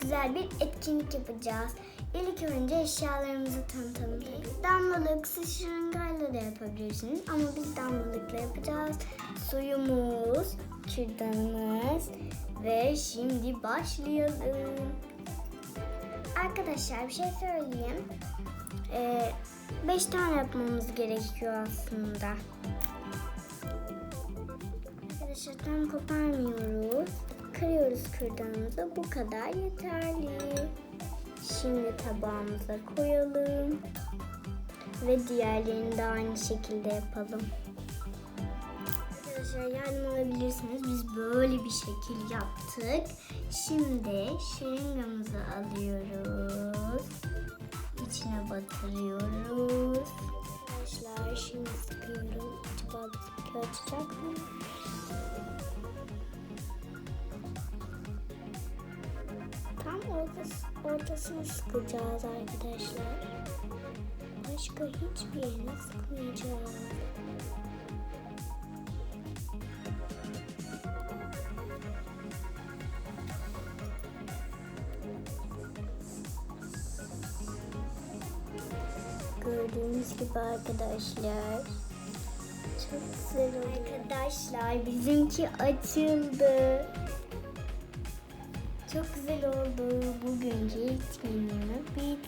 güzel bir etkinlik yapacağız. İlk önce eşyalarımızı tanıtalım. Damlalık, şırıngayla da yapabilirsiniz ama biz damlalıkla yapacağız. Suyumuz, kürdanımız ve şimdi başlayalım. Arkadaşlar bir şey söyleyeyim. 5 tane yapmamız gerekiyor aslında. Arkadaşlar tam koparmıyoruz. Kırıyoruz kürdanımızı. Bu kadar yeterli. Şimdi tabağımıza koyalım. Ve diğerlerini de aynı şekilde yapalım. Arkadaşlar yardım alabilirsiniz. Biz böyle bir şekil yaptık. Şimdi şırıngamızı alıyoruz. İçine batırıyoruz. Arkadaşlar şimdi sıkıyorum. Acaba açacak mı? Ortası, ortasını sıkacağız arkadaşlar. Başka hiçbir yerine sıkmayacağız. Gördüğünüz gibi arkadaşlar. Çok güzel oldu. Arkadaşlar bizimki açıldı. Çok güzel oldu. Bugünkü etkinliğimiz bitti.